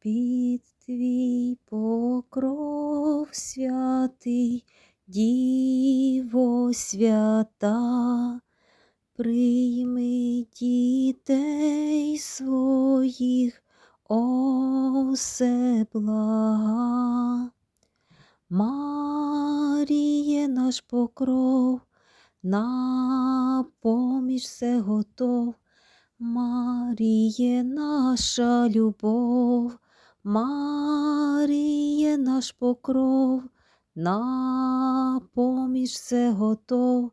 Під твій покров святий, Діво свята, прийми дітей своїх, о все блага. Маріє наш покров, на поміж все готов, Маріє наша любов, Маріє наш покров, на поміж все готов,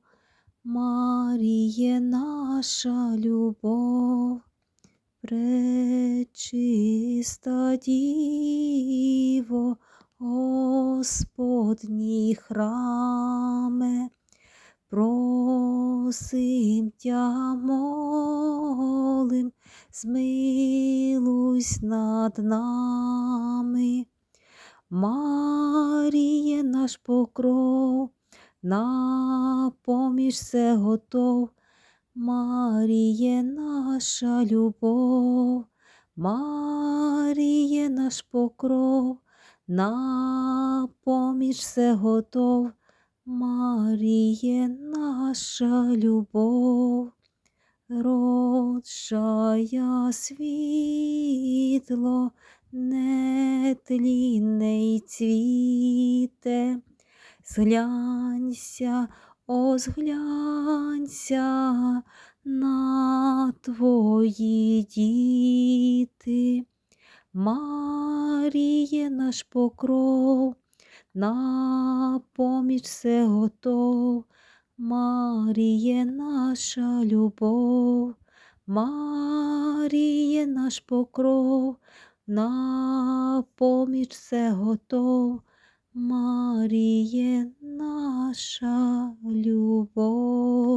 Маріє наша любов, пречиста діво, Господній храме, просим тя молим, змилуйсь над нами. Маріє наш покров, на поміж все готов, Маріє наша любов, Маріє наш покров, на поміж все готов, Маріє наша любов, родшая світло, нетлінне й цвіте, зглянься, о, зглянься на твої діти. Маріє наш покров, на поміч все готов, Маріє наша любов, Маріє наш покров, на поміч все готов, Маріє наша любов.